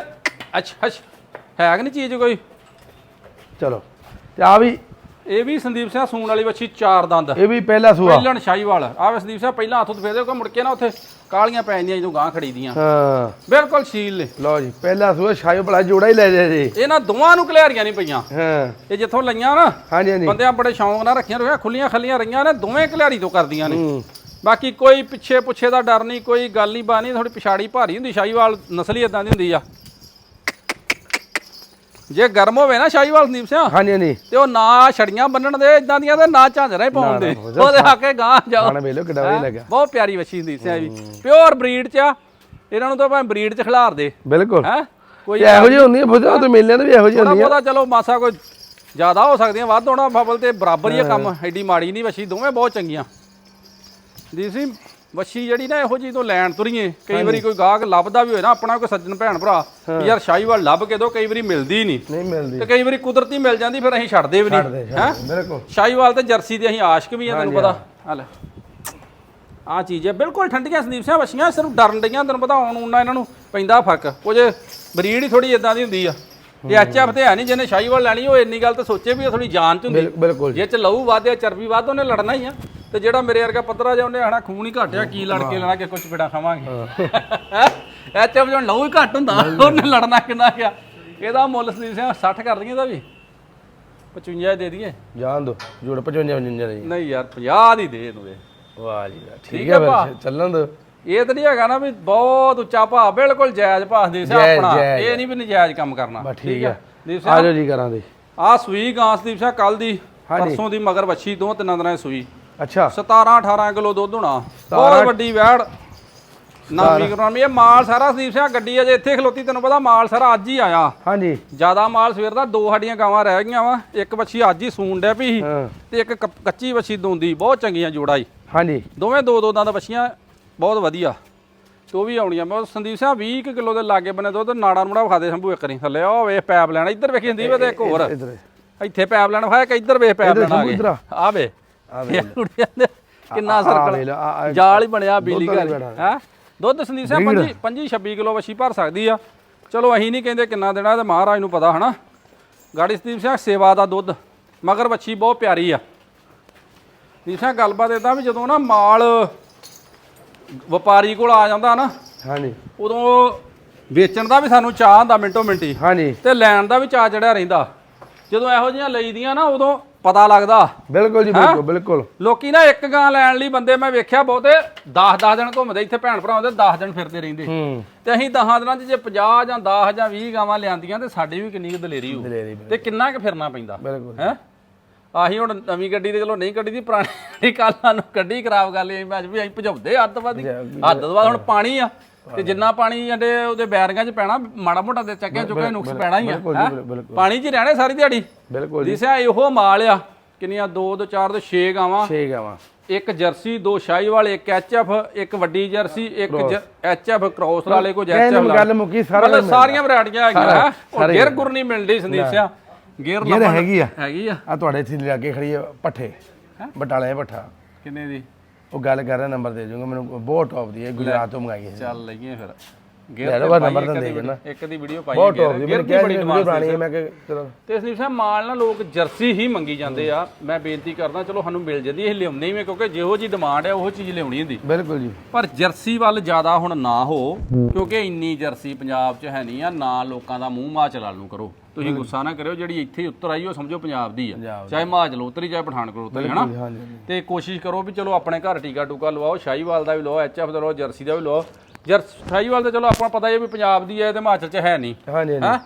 ਅੱਛਾ ਅੱਛਾ। ਹੈ ਕਿ ਨਹੀਂ ਚੀਜ਼ ਕੋਈ? ਚਲੋ। ਤੇ ਆ ਵੀ ਇਹ ਵੀ ਸੰਦੀਪ ਸਿੰਘ ਸੂਣ ਵਾਲੀ ਵਛੀ ਚਾਰ ਦੰਦ। ਇਹ ਵੀ ਪਹਿਲਾ ਸੂਆ। ਪਹਿਲਣ ਸ਼ਾਹੀਵਾਲ। ਆ ਵੇ ਸੰਦੀਪ ਸਿੰਘ ਪਹਿਲਾਂ ਹੱਥੋਂ ਫੇਰ ਦੇ ਕੋ ਮੁੜ ਕੇ ਨਾ ਉੱਥੇ ਕਾਲੀਆਂ ਪੈ ਜਾਂਦੀਆਂ ਜਦੋਂ ਗਾਂ ਖੜੀ ਦੀਆਂ ਹਾਂ। ਬਿਲਕੁਲ ਸ਼ੀਲ ਨੇ। ਲਓ ਜੀ ਪਹਿਲਾ ਸੂਆ ਸ਼ਾਹੀ ਬੜਾ ਜੋੜਾ ਹੀ ਲੈ ਜਾ। ਜੀ ਇਹਨਾਂ ਦੋਵਾਂ ਨੂੰ ਕਲਿਆਰੀਆਂ ਨਹੀਂ ਪਈਆਂ। ਹਾਂ। ਇਹ ਜਿੱਥੋਂ ਲਈਆਂ ਨਾ ਹਾਂਜੀ ਹਾਂਜੀ। ਬੰਦਿਆਂ ਬੜੇ ਸ਼ੌਂਕ ਨਾਲ ਰੱਖੀਆਂ ਰੋਇਆ ਖੁੱਲੀਆਂ ਖੱਲੀਆਂ ਰਹੀਆਂ ਨੇ ਦੋਵੇਂ ਕਲਿਆਰੀ ਤੋਂ ਕਰਦੀਆਂ ਨੇ। ਬਾਕੀ ਕੋਈ ਪਿੱਛੇ ਪੁੱਛੇ ਦਾ ਡਰ ਨਹੀਂ ਕੋਈ ਗੱਲ ਨਹੀਂ ਬਾਨੀ ਥੋੜੀ ਪਿਛਾੜੀ ਭਾਰੀ ਹੁੰਦੀ ਸ਼ਾਹੀਵਾਲ ਨਸਲੀ ਇਦਾਂ ਦੀ ਹੁੰਦੀ ਆ। ਜੇ ਗਰਮ ਹੋਵੇ ਨਾ ਸ਼ਾਹੀਵਾਲ ਸੰਦੀਪ ਸਿੰਘ ਹਾਂਜੀ ਹਾਂਜੀ। ਤੇ ਉਹ ਨਾ ਛੜੀਆਂ ਬੰਨਣ ਦੇ ਇਦਾਂ ਦੀਆਂ ਤੇ ਨਾ ਝਾਂਜਰਾਂ ਹੀ ਪਾਉਣ ਦੇ। ਉਹਦੇ ਆ ਕੇ ਗਾਂ ਜਾਓ। ਖਾਣਾ ਵੇਲੋ ਕਿੱਡਾ ਵਧੀਆ? ਲੱਗਾ ਬਹੁਤ ਪਿਆਰੀ ਵੱਛੀ ਸੰਦੀਪ ਸਿੰਘ ਵੀ ਪਿਓਰ ਬਰੀਡ ਚ ਆ। ਇਹਨਾਂ ਨੂੰ ਤਾਂ ਭਾਵੇਂ ਬਰੀਡ ਚ ਖਿਲਾਰ ਦੇ। ਬਿਲਕੁਲ। ਹੈ? ਕੋਈ ਇਹੋ ਜਿਹੀ ਹੁੰਦੀ ਹੈ ਬੁੱਝਾ ਤੇ ਮੇਲਿਆਂ ਦੇ ਵੀ ਇਹੋ ਜਿਹੀ ਹੁੰਦੀ ਹੈ ਬਹੁਤਾ ਚਲੋ ਮਾਸਾ ਕੋਈ ਜ਼ਿਆਦਾ ਹੋ ਸਕਦੀਆਂ ਵੱਧ ਹੋਣਾ ਬਬਲ ਤੇ ਬਰਾਬਰ ਹੀ ਕੰਮ। ਐਡੀ ਮਾੜੀ ਨਹੀਂ ਵੱਛੀ ਦੋਵੇਂ ਬਹੁਤ ਚੰਗੀਆਂ। ਜੀ ਸੀ ਵੱਛੀ ਜਿਹੜੀ ਨਾ ਇਹੋ ਜਿਹੀ ਤੋਂ ਲੈਣ ਤੁਰੀਏ ਕਈ ਵਾਰੀ ਕੋਈ ਗਾਹਕ ਲੱਭਦਾ ਵੀ ਹੋਏ ਨਾ ਆਪਣਾ ਕੋਈ ਸੱਜਣ ਭੈਣ ਭਰਾ ਵੀ ਯਾਰ ਸ਼ਾਹੀਵਾਲ ਲੱਭ ਕੇ ਦੋ ਕਈ ਵਾਰੀ ਮਿਲਦੀ ਨਹੀਂ। ਨਹੀਂ ਮਿਲਦੀ। ਤੇ ਕਈ ਵਾਰੀ ਕੁਦਰਤੀ ਮਿਲ ਜਾਂਦੀ ਫਿਰ ਅਸੀਂ ਛੱਡਦੇ ਵੀ ਨਹੀਂ। ਹੈ? ਬਿਲਕੁਲ। ਸ਼ਾਹੀਵਾਲ ਤੇ ਜਰਸੀ ਦੇ ਅਸੀਂ ਆਸ਼ਕ ਵੀ ਆ ਤੈਨੂੰ ਪਤਾ। ਆ ਲੈ। ਆ ਚੀਜ਼ ਹੈ ਬਿਲਕੁਲ ਠੰਡੀਆਂ ਸੰਦੀਪ ਸਿੰਘ ਵਛੀਆਂ ਸਿਰਫ ਡਰਨ ਡਈਆਂ ਤੈਨੂੰ ਪਤਾ ਆਉਣ ਉਹਨਾਂ ਇਹਨਾਂ ਨੂੰ ਪੈਂਦਾ ਫ਼ਰਕ। ਕੁਝ ਬਰੀਡ ਹੀ ਥੋੜੀ ਇਦਾਂ ਦੀ ਹੁੰਦੀ ਆ। ਇਹ ਐਚਐਫ ਤੇ ਹੈ ਨਹੀਂ ਜਿਹਨੇ ਸ਼ਾਹੀਵਾਲ ਲੈਣੀ ਉਹ ਇੰਨੀ ਗੱਲ ਤਾਂ ਸੋਚੇ ਵੀ ਥੋੜੀ ਜਾਨ ਚ ਹੁੰਦੀ। ਬਿਲ- ਬਿਲਕੁਲ। ਜੇ ਚ ਲਹੂ ਵਾਧਿਆ ਚਰਬੀ ਵੱਧ ਉਹਨੇ ਲੜਨਾ ਹੀ ਆ। ਤੇ ਜਿਹੜਾ ਮੇਰੇ ਵਰਗਾ ਪੱਤਰਾ ਜਿਹਾ ਉਹਨੇ ਹਣਾ ਖੂਨ ਹੀ ਘਟਿਆ ਕੀ ਲੜ ਕੇ ਲੈਣਾ ਕਿ ਕੁਝ ਪਿੜਾ ਖਾਵਾਂਗੇ? ਐਚਐਫ ਜਦੋਂ ਲਹੂ ਹੀ ਘੱਟ ਹੁੰਦਾ ਉਹਨੇ ਲੜਨਾ ਕਿੰਨਾ ਗਿਆ ਇਹਦਾ ਮੁੱਲ ਸਿੰਘ 60 ਕਰ ਦਈਏ ਇਹਦਾ ਵੀ। 55 ਦੇ ਦਈਏ। ਜਾਣ ਦੋ ਜੋੜ 55 55 ਦੀ ਨਹੀਂ ਯਾਰ 50 ਦੀ ਦੇ ਇਹਨੂੰ ਇਹ। ਵਾਹ ਜੀ ਠੀਕ ਹੈ ਭਾ। ਫਿਰ ਚੱਲਣ ਦੋ। ਇਹ ਤਾਂ ਨਹੀਂ ਹੈਗਾ ਨਾ ਵੀ ਬਹੁਤ ਉੱਚਾ ਭਾਅ ਬਿਲਕੁਲ ਜਾਇਜ਼ ਭਾਅ ਦੇ ਜਾਇਜ਼, ਆਪਣਾ। ਇਹ ਨਹੀਂ ਵੀ ਨਜਾਇਜ਼ ਕੰਮ ਕਰਨਾ। ਠੀਕ ਹੈ। ਆ ਜਾਓ ਜੀ ਕਰਾਂ ਦੇ। ਆ ਸੂਈ ਗਾਂ ਸੰਦੀਪ ਸਿੰਘ ਕੱਲ ਦੀ। ਪਰਸੋਂ ਦੀ ਮਗਰ ਵੱਛੀ ਦੋ ਤਿੰਨਾਂ ਦਿਨਾਂ ਦੀ ਸੂਈ। ਅੱਛਾ। 17 18 ਕਿਲੋ ਦੁੱਧ ਹੋਣਾ। ਬਹੁਤ ਵੱਡੀ ਵੈੜ। ਨਾਮੀ ਕਰਾਮੀ ਇਹ ਮਾਲ ਸਾਰਾ ਸੰਦੀਪ ਸਿੰਘ ਗੱਡੀ ਅਜੇ ਇੱਥੇ ਖਲੋਤੀ ਤੈਨੂੰ ਪਤਾ ਮਾਲ ਸਾਰਾ ਅੱਜ ਹੀ ਆਇਆ। ਹਾਂਜੀ। ਜ਼ਿਆਦਾ ਮਾਲ ਸਵੇਰ ਦਾ ਦੋ ਸਾਡੀਆਂ ਗਾਵਾਂ ਰਹਿ ਗਈਆਂ ਵਾ ਇੱਕ ਵੱਛੀ ਅੱਜ ਹੀ ਸੂਣ ਡਿਆ ਪਈ ਤੇ ਇੱਕ ਕੱਚੀ ਵੱਛੀ ਦੋਂਦੀ ਬਹੁਤ ਚੰਗੀਆਂ ਜੋੜਾ ਹੀ ਹਾਂਜੀ। ਦੋਵੇਂ ਦੋ ਦੋ ਦੰਦ ਵੱਛੀਆਂ ਬਹੁਤ ਵਧੀਆ। ਤੇ ਉਹ ਵੀ ਆਉਣੀਆਂ ਮੈਂ ਸੰਦੀਪ ਸਿੰਘ 20 ਕੁ ਕਿਲੋ ਦੇ ਲਾਗੇ ਬੰਨੇ ਦੁੱਧ ਨਾੜਾ ਨੂੜਾ ਵਿਖਾ ਦੇ ਸ਼ੰਭੂ ਇੱਕ ਰੀ ਥੱਲੇ ਉਹ ਵੇਖ ਪੈਪ ਲੈਣਾ ਇੱਧਰ ਵੇਖੀ ਸੰਦੀਪ ਤੇ ਇੱਕ ਹੋਰ। ਇਧਰ। ਇੱਥੇ ਪੈਪ ਲੈਣ ਵਿਖਾਇਆ ਕਿ ਇੱਧਰ ਵੇਖ ਪੈਪ ਲੈਣਾ ਆ ਇੱਧਰ ਆ। ਆ ਵੇ ਆ ਇਹ ਕੁੜੀਆਂ ਦੇ ਕਿੰਨਾ ਆ- ਆ। ਵੇਖ ਸਰਕਲ ਲਓ, ਆ- ਆ- ਜਾਲ ਹੀ ਬਣਿਆ ਬਿਜਲੀ ਦੁੱਧ ਘਰ ਵਾਲੀ ਬੈਠਾ। ਹੈ ਦੁੱਧ ਸੰਦੀਪ ਸਿੰਘ 25 25 26 ਕਿਲੋ ਵੱਛੀ ਭਰ ਸਕਦੀ ਆ। ਚਲੋ ਅਸੀਂ ਨਹੀਂ ਕਹਿੰਦੇ ਕਿੰਨਾ ਦੇਣਾ ਤੇ ਮਹਾਰਾਜ ਨੂੰ ਪਤਾ ਹਨਾ। ਗਾੜੀ ਸੰਦੀਪ ਸਿੰਘ ਸੇਵਾ ਦਾ ਦੁੱਧ। ਮਗਰ ਵੱਛੀ ਬਹੁਤ ਪਿਆਰੀ ਆ। ਸੰਦੀਪ ਸਿੰਘ ਗੱਲਬਾਤ ਇਦਾਂ ਵੀ ਜਦੋਂ ਨਾ ਮਾਲ ਵਪਾਰੀ ਕੋਲ ਆ ਜਾਂਦਾ ਨਾ ਹਾਂਜੀ। ਉਦੋਂ ਵੇਚਣ ਦਾ ਵੀ ਸਾਨੂੰ ਚਾਹ ਹੁੰਦਾ ਮਿੰਟੋ ਮਿੰਟੀ। ਹਾਂਜੀ। ਤੇ ਲੈਣ ਦਾ ਵੀ ਚਾਹ ਚੜਿਆ ਰਹਿੰਦਾ। ਜਦੋਂ ਇਹੋ ਜਿਹੀਆਂ ਲਈਦੀਆਂ ਨਾ ਉਦੋਂ ਪਤਾ ਲੱਗਦਾ। ਬਿਲਕੁਲ ਜੀ ਬਿਲਕੁਲ ਬਿਲਕੁਲ। ਲੋਕੀ ਨਾ ਇੱਕ ਗਾਂ ਲੈਣ ਲਈ ਬੰਦੇ ਮੈਂ ਵੇਖਿਆ ਬਹੁਤੇ 10-10 ਦਿਨ ਘੁੰਮਦੇ ਇੱਥੇ ਭੈਣ ਭਰਾ ਹੁੰਦੇ 10 ਦਿਨ ਫਿਰਦੇ ਰਹਿੰਦੇ। ਹੂੰ। ਤੇ ਅਸੀਂ 10 ਦਿਨਾਂ 'ਚ ਜੇ 50 ਜਾਂ 10 ਜਾਂ 20 ਗਾਵਾਂ ਲਿਆਂਦੀਆਂ ਤੇ ਸਾਡੀ ਵੀ ਕਿੰਨੀ ਕੁ ਦਲੇਰੀ ਦਲੇਰੀ ਤੇ ਕਿੰਨਾ ਕੁ ਫਿਰਨਾ ਪੈਂਦਾ। ਬਿਲਕੁਲ। ਹੈ? ਆਹੀ ਹੁਣ ਨਵੀਂ ਗੱਡੀ ਤੇ ਚਲੋ ਨਹੀਂ ਕੱਢੀ ਦੀ ਪੁਰਾਣੀ ਕੱਲਾਂ ਨੂੰ ਗੱਡੀ ਖਰਾਬ ਕਰ ਲਈ ਮੈਂ ਵੀ ਅਸੀਂ ਭਜਾਉਂਦੇ ਹੱਦ ਵੱਧ। ਤੋਂ ਵੱਧ ਹੁਣ ਪਾਣੀ ਆ। ਤੇ ਜਿੰਨਾ ਪਾਣੀ ਜਿਹੜੇ ਉਹਦੇ ਬੈਰਿੰਗਾਂ 'ਚ ਪੈਣਾ ਮਾੜਾ ਮੋਟਾ ਦੇ ਚੱਕਿਆ ਚੁੱਕਿਆ ਨੁਕਸ ਪੈਣਾ ਹੀ ਆ। ਪਾਣੀ 'ਚ ਰਹਿਣੇ ਸਾਰੀ ਦਿਹਾੜੀ? ਬਿਲਕੁਲ ਜੀ। ਦਿਸਿਆ ਇਹੋ ਮਾਲ ਆ ਕਿੰਨੀਆਂ 2 ਤੋਂ 4 ਤੋਂ 6 ਗਾਵਾਂ। ਠੀਕ ਆ ਵਾ ਇੱਕ ਜਰਸੀ ਦੋ ਸ਼ਾਹੀਵਾਲ ਇੱਕ ਐਚਐਫ ਇੱਕ ਵੱਡੀ ਜਰਸੀ ਇੱਕ ਐਚਐਫ ਕ੍ਰੋਸ ਵਾਲੇ ਕੋ ਐਚਐਫ ਗੱਲ ਮੁੱਕੀ ਸਾਰਾ ਮਤਲਬ ਸਾਰੀਆਂ ਵੈਰਾਈਟੀਆਂ ਹੈਗੀਆਂ। ਉਹ ਗਿਰ ਗੁਰ ਨਹੀਂ ਮਿਲਦੀ ਸੰਦੀਪ ਸਿਆ। ਗਿਰ ਹੈਗੀ ਆ। ਹੈਗੀ ਆ। ਆ ਤੁਹਾਡੇ ਇੱਥੇ ਲਾਗੇ ਖੜੀ ਆ ਪੱਠੇ। ਬਟਾਲੇ ਪੱਠਾ। ਕਿੰਨੇ ਦੀ? ਉਹ ਗੱਲ ਕਰ ਰਿਹਾ ਨੰਬਰ ਦੇ ਜੂਗਾ ਮੈਨੂੰ ਬਹੁਤ ਟੌਪ ਦੀ ਹੈ, ਗੁਜਰਾਤ ਤੋਂ ਮੰਗਾਈ ਹੈ। ਚੱਲ ਲਈਏ ਫਿਰ। ਲੈ ਲਓ number ਇੱਕ ਤਾਂ ਦੀ ਦੇ ਦੇਣਾ। ਇੱਕ ਦੀ ਵੀਡੀਓ ਪਾਈ ਬਹੁਤ ਟੌਪ ਦੀ ਮੈਨੂੰ ਕਿਹਾ ਬੜੀ ਪੁਰਾਣੀ ਹੈ ਮੈਂ ਕਿ ਚਲੋ। ਤੇ ਸੰਦੀਪ ਸਾਹਿਬ ਮਾਲ ਨਾ ਲੋਕ ਜਰਸੀ ਹੀ ਮੰਗੀ ਜਾਂਦੇ ਆ। ਮੈਂ ਬੇਨਤੀ ਕਰਦਾ ਚਲੋ ਸਾਨੂੰ ਮਿਲ ਜਾਂਦੀ ਇਹ ਲਿਆਉਂਦੇ ਹੀ ਮੈਂ ਕਿਉਂਕਿ ਜਿਹੋ ਜੀ ਡਿਮਾਂਡ ਹੈ ਉਹ ਚੀਜ਼ ਲਿਆਉਣੀ ਹੁੰਦੀ। ਬਿਲਕੁਲ ਜੀ। ਪਰ ਜਰਸੀ ਵੱਲ ਜ਼ਿਆਦਾ ਹੁਣ ਨਾ ਹੋ ਕਿਉਂਕਿ ਇੰਨੀ ਜਰਸੀ ਪੰਜਾਬ 'ਚ ਹੈ ਨਹੀਂ ਆ ਨਾ ਲੋਕਾਂ ਦਾ ਮੂੰਹ ਹਿਮਾਚਲ ਨੂੰ ਕਰੋ। ਤੁਸੀਂ ਗੁੱਸਾ ਨਾ ਕਰਿਓ ਜਿਹੜੀ ਇੱਥੇ ਉੱਤਰ ਆਈ ਉਹ ਸਮਝੋ ਪੰਜਾਬ ਦੀ ਆ। ਚਾਹੇ ਹਿਮਾਚਲ ਉਤਰੀ ਚਾਹੇ ਪਠਾਨਕੋਟ ਉਤਰੀ ਹਨਾ? ਤੇ ਕੋਸ਼ਿਸ਼ ਕਰੋ ਵੀ ਚਲੋ ਆਪਣੇ ਘਰ ਟੀਕਾ ਟੂਕਾ ਲਵਾਓ ਸ਼ਾਹੀਵਾਲ ਦਾ ਵੀ ਲਵਾਓ ਐਚਐਫ ਦਾ ਲਵਾਓ ਜਰਸੀ ਦਾ ਵੀ ਲਵਾਓ। ਜਰ ਸ਼ਾਹੀਵਾਲ ਤਾਂ ਚਲੋ ਆਪਾਂ ਪਤਾ ਹੀ ਹੈ ਵੀ ਪੰਜਾਬ ਦੀ ਹੈ ਤੇ ਹਿਮਾਚਲ 'ਚ ਹੈ ਨਹੀਂ। ਹਾਂਜੀ ਹਾਂਜੀ। ਹਾਂ?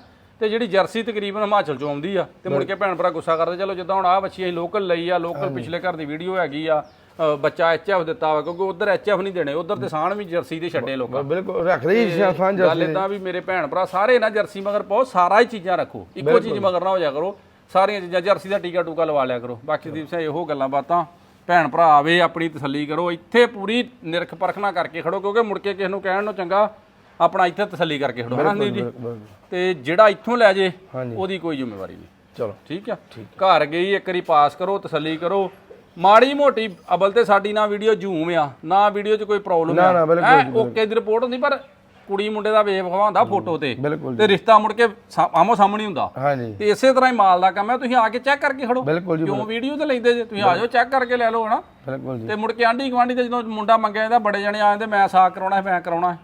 ਤੇ ਜਿਹੜੀ ਜਰਸੀ ਤਕਰੀਬਨ ਹਿਮਾਚਲ ਚੋਂ ਆਉਂਦੀ ਆ ਤੇ ਮੁੜ ਕੇ ਭੈਣ ਭਰਾ ਗੁੱਸਾ ਕਰਦੇ ਚਲੋ ਜਿੱਦਾਂ ਹੁਣ ਆ ਬੱਚੀ ਅਸੀਂ ਲੋਕਲ ਲਈ ਆ ਲੋਕਲ ਪਿਛਲੇ ਘਰ ਦੀ ਵੀਡੀਓ ਹੈਗੀ ਆ ਅ, ਬੱਚਾ ਐਚਐਫ ਦਿੱਤਾ ਵਾ ਕਿਉਂਕਿ ਉਧਰ ਐਚਐਫ ਨਹੀਂ ਦੇਣੇ ਉਧਰ ਤੇ ਸਾਣ ਵੀ ਜਰਸੀ ਦੇ ਛੱਡੇ ਲੋਕਾਂ। ਬਿਲਕੁਲ ਰੱਖ ਲਈ ਸ਼ਾਨ ਗੱਲ ਇਦਾਂ ਵੀ ਮੇਰੇ ਭੈਣ ਭਰਾ ਸਾਰੇ ਨਾ ਜਰਸੀ ਮਗਰ ਬਹੁਤ ਸਾਰਾ ਹੀ ਚੀਜ਼ਾਂ ਰੱਖੋ ਇੱਕੋ ਚੀਜ਼ ਮਗਰ ਨਾ ਹੋ ਜਾ ਕਰੋ ਸਾਰੀਆਂ ਚੀਜ਼ਾਂ ਜਰਸੀ ਦਾ ਟੀਕਾ ਟੂਕਾ ਲਵਾ ਲਿਆ ਕਰੋ। ਬਾਕੀ ਦੀਪ ਸਿੰਘ ਇਹੋ ਗੱਲਾਂ ਬਾਤਾਂ। ਭੈਣ ਭਰਾ ਆਵੇ ਆਪਣੀ ਤਸੱਲੀ ਕਰੋ ਇੱਥੇ ਪੂਰੀ ਨਿਰਖ ਪਰਖਣਾ ਕਰਕੇ ਖੜੋ ਕਿਉਂਕਿ ਮੁੜ ਕੇ ਕਿਸੇ ਨੂੰ ਕਹਿਣ ਨੂੰ ਚੰਗਾ ਆਪਣਾ ਇੱਥੇ ਤਸੱਲੀ ਕਰਕੇ ਖੜੋ ਸੰਦੀਪ ਜੀ। ਤੇ ਜਿਹੜਾ ਇੱਥੋਂ ਲੈ ਜੇ ਹਾਂਜੀ। ਉਹਦੀ ਕੋਈ ਜ਼ਿੰਮੇਵਾਰੀ ਨਹੀਂ। ਚਲੋ। ਠੀਕ ਆ? ਘਰ ਗਈ ਇੱਕ ਵਾਰੀ ਪਾਸ ਕਰੋ ਤਸੱਲੀ ਕਰੋ। ਮਾੜੀ ਮੋਟੀ ਅਬਲ ਤੇ ਸਾਡੀ ਨਾ ਵੀਡੀਓ ਜ਼ੂਮ ਆ ਨਾ ਵੀਡੀਓ 'ਚ ਕੋਈ ਪ੍ਰੋਬਲਮ ਨਾ, ਨਾ, ਬਿਲਕੁਲ ਜੀ, ਓਕੇ ਦੀ ਰਿਪੋਰਟ ਹੁੰਦੀ ਪਰ ਕੁੜੀ ਮੁੰਡੇ ਦਾ ਵੇਖ ਹੁੰਦਾ ਫੋਟੋ ਤੇ। ਬਿਲਕੁਲ ਤੇ ਰਿਸ਼ਤਾ ਮੁੜ ਕੇ ਸਾ- ਆਮੋ ਸਾਹਮਣੇ ਹੁੰਦਾ। ਹਾਂਜੀ। ਤੇ ਇਸੇ ਤਰ੍ਹਾਂ ਹੀ ਮਾਲ ਦਾ ਕੰਮ ਹੈ। ਤੁਸੀਂ ਆ ਕੇ ਚੈੱਕ ਕਰਕੇ ਖੜੋ। ਬਿਲਕੁਲ ਜੀ ਕਿਉਂ ਵੀਡੀਓ ਤੇ ਲੈਂਦੇ ਜੇ। ਤੁਸੀਂ ਆ ਜਾਓ ਚੈੱਕ ਕਰਕੇ ਲੈ ਲਓ ਹਨਾ। ਬਿਲਕੁਲ ਜੀ। ਤੇ ਮੁੜ ਕੇ ਆਂਢੀ ਗੁਆਂਢੀ ਤੇ ਜਦੋਂ ਮੁੰਡਾ ਮੰਗਿਆ ਜਾਂਦਾ ਬੜੇ ਜਣੇ ਆ ਜਾਂਦੇ ਮੈਂ ਸਾਕ ਕਰਾਉਣਾ ਮੈਂ ਕਰਾਉਣਾ। ਹੈ।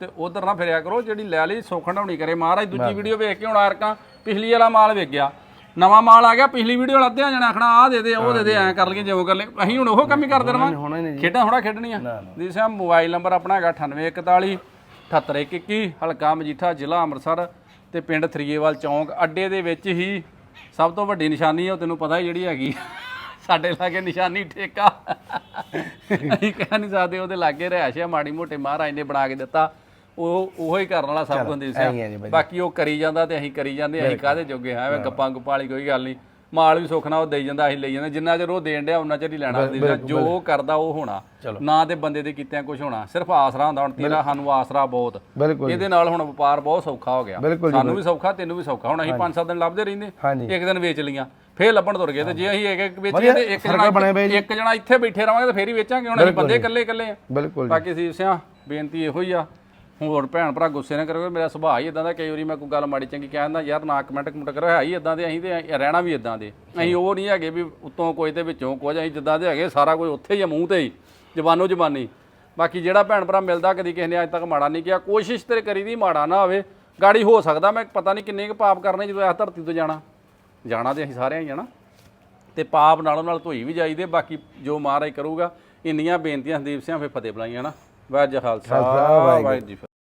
ਤੇ ਉਧਰ ਨਾ ਫਿਰਿਆ ਕਰੋ ਜਿਹੜੀ ਲੈ ਲਈ ਸੋਖਣ ਹੋਣੀ ਕਰੇ। ਮਹਾਰਾਜ ਦੂਜੀ ਵੀਡੀਓ ਵੇਖ ਕੇ ਹੁਣ ਆਰਕਾਂ ਪਿਛਲੀ ਵਾਲਾ ਮਾਲ ਵੇਖ ਗਿਆ। ਨਵਾਂ ਮਾਲ ਆ ਗਿਆ ਪਿਛਲੀ ਵੀਡੀਓ ਵਾਲਾ ਅੱਧਿਆਂ ਜਣਾ ਆਖਣਾ ਆਹ ਦੇ ਦੇ ਉਹ ਦੇ ਦੇ ਐਂ ਕਰ ਲਈਏ ਜਿਵੇਂ ਕਰ ਲਈਏ। ਅਸੀਂ ਹੁਣ ਉਹ ਕੰਮ ਹੀ ਕਰਦੇ ਰਵਾਂਗੇ। ਹੋਣਾ ਹੀ ਨਹੀਂ ਜੀ। ਖੇਡਾਂ ਥੋੜਾ ਖੇਡਣੀਆਂ। ਜੀ ਸਾਹਿਬ ਮੋਬਾਈਲ ਨੰਬਰ ਆਪਣਾ ਹੈਗਾ 9841 78121 ਹਲਕਾ ਮਜੀਠਾ ਜ਼ਿਲ੍ਹਾ ਅੰਮ੍ਰਿਤਸਰ ਤੇ ਪਿੰਡ ਥਰੀਏਵਾਲ ਚੌਂਕ। ਅੱਡੇ ਦੇ ਵਿੱਚ ਹੀ ਸਭ ਤੋਂ ਵੱਡੀ ਨਿਸ਼ਾਨੀ ਹੈ ਉਹ ਤੈਨੂੰ ਪਤਾ ਹੀ ਜਿਹੜੀ ਹੈਗੀ। ਸਾਡੇ ਲਾਗੇ ਨਿਸ਼ਾਨੀ ਠੇਕਾ। ਅਸੀਂ ਕਹਿ ਨਹੀਂ ਸਕਦੇ ਉਹਦੇ ਲਾਗੇ ਰਹਿਸ਼ ਆ ਮਾੜੀ ਮੋਟੇ ਮਹਾਰਾਜ ਨੇ ਬਣਾ ਕੇ ਦਿੱਤਾ। ਉਹ ਉਹੋ ਹੀ ਕਰਨ ਵਾਲਾ ਸਭ ਕੁਝ ਹੁੰਦੀ ਬਾਈ। ਬਾਕੀ ਉਹ ਕਰੀ ਜਾਂਦਾ ਤੇ ਅਸੀਂ ਕਰੀ ਜਾਂਦੇ ਅਸੀਂ ਕਾਹਦੇ ਜੋਗੇ ਹਾਂ ਐਵੇਂ ਗੱਪਾਂ ਗੁੱਪਾਂ ਵਾਲੀ ਕੋਈ ਗੱਲ ਨਹੀਂ। ਮਾਲ ਵੀ ਸੁੱਖ ਨਾਲ ਉਹ ਦੇਈ ਜਾਂਦਾ ਅਸੀਂ ਲਈ ਜਾਂਦੇ ਜਿੰਨਾ ਚਿਰ ਉਹ ਦੇਣ ਡਿਆ ਉਹਨਾਂ ਚਿਰ ਹੀ ਲੈਣਾ ਸੀ। ਜੋ ਉਹ ਕਰਦਾ ਉਹ ਹੋਣਾ। ਨਾ ਤੇ ਬੰਦੇ ਦੇ ਕੀਤਿਆਂ ਕੁਝ ਹੋਣਾ। ਸਿਰਫ ਆਸਰਾ ਹੁੰਦਾ ਹੁਣ ਤੇਰਾ ਸਾਨੂੰ ਆਸਰਾ ਬਹੁਤ। ਬਿਲਕੁਲ। ਇਹਦੇ ਨਾਲ ਹੁਣ ਵਪਾਰ ਬਹੁਤ ਸੌਖਾ ਹੋ ਗਿਆ। ਬਿਲਕੁਲ ਜੀ, ਸਾਨੂੰ ਵੀ ਸੌਖਾ ਤੈਨੂੰ ਵੀ ਸੌਖਾ। ਹੁਣ ਅਸੀਂ 5-7 ਦਿਨ ਲੱਭਦੇ ਰਹਿੰਦੇ। ਇੱਕ ਦਿਨ ਵੇਚ ਲੀਆਂ ਫੇਰ ਲੱਭਣ ਤੁਰ ਗਏ ਤੇ ਜੇ ਅਸੀਂ ਇੱਕ ਇੱਕ ਵੇਚੀਏ ਤੇ ਇੱਕ ਸਰਕਲ ਬਣੇ ਪਏ ਜਣਾ ਇੱਕ ਜਣਾ ਇੱਥੇ ਬੈਠੇ ਰਵਾਂਗੇ ਤੇ ਫੇਰ ਹੀ ਵੇਚਾਂਗੇ। ਹੁਣ ਅਸੀਂ ਬੰਦੇ ਇਕੱਲੇ ਇਕੱਲੇ ਆ। ਬਿਲਕੁਲ ਜੀ। ਬਾਕੀ ਸੀ ਸਿਆ ਬੇਨਤੀ ਇਹੋ ਹੀ ਆ। ਹੋਰ ਭੈਣ ਭਰਾ ਗੁੱਸੇ ਨਾ ਕਰੋ ਮੇਰਾ ਸੁਭਾਅ ਹੀ ਇਦਾਂ ਦਾ ਕਈ ਵਾਰੀ ਮੈਂ ਕੋਈ ਗੱਲ ਮਾੜੀ ਚੰਗੀ ਕਹਿ ਦਿੰਦਾ ਯਾਰ ਨਾ ਕਮੈਂਟ ਕਮੈਂਟ ਕਰੋ ਹੈ ਹੀ ਇਦਾਂ ਦੇ ਅਸੀਂ ਤੇ ਰਹਿਣਾ ਵੀ ਇਦਾਂ ਦੇ। ਅਸੀਂ ਉਹ ਨਹੀਂ ਹੈਗੇ ਵੀ ਉੱਤੋਂ ਕੋਈ ਤੇ ਵਿੱਚੋਂ ਕੁਝ ਅਸੀਂ ਜਿੱਦਾਂ ਦੇ ਹੈਗੇ ਸਾਰਾ ਕੁਝ ਉੱਥੇ ਹੀ ਆ ਮੂੰਹ ਤੇ ਹੀ ਜ਼ਬਾਨੋ ਜ਼ਬਾਨੀ। ਬਾਕੀ ਜਿਹੜਾ ਭੈਣ ਭਰਾ ਮਿਲਦਾ ਕਦੀ ਕਿਸੇ ਨੇ ਅੱਜ ਤੱਕ ਮਾੜਾ ਨਹੀਂ ਕਿਹਾ ਕੋਸ਼ਿਸ਼ ਤੇ ਕਰੀਦੀ ਮਾੜਾ ਨਾ ਹੋਵੇ ਗਾੜੀ ਹੋ ਸਕਦਾ ਮੈਂ ਪਤਾ ਨਹੀਂ ਕਿੰਨੇ ਕੁ ਪਾਪ ਕਰਨੇ ਜਦੋਂ ਇਸ ਧਰਤੀ ਤੋਂ ਜਾਣਾ। ਜਾਣਾ ਤੇ ਅਸੀਂ ਸਾਰਿਆਂ ਹੀ ਜਾਣਾ ਤੇ ਪਾਪ ਨਾਲੋਂ ਨਾਲ ਧੋਈ ਵੀ ਜਾਈਦੇ ਬਾਕੀ ਜੋ ਮਹਾਰਾਜ ਕਰੂਗਾ ਇੰਨੀਆਂ ਬੇਨਤੀਆਂ ਸੰਦੀਪ ਸਿੰਘ ਫੇ ਫਤਿਹ ਬੁਲਾਈਆਂ ਨਾ। ਵਾਹਿਗੁਰੂ ਖਾਲਸਾ ਵਾਹਿਗੁਰੂ। ਜੀ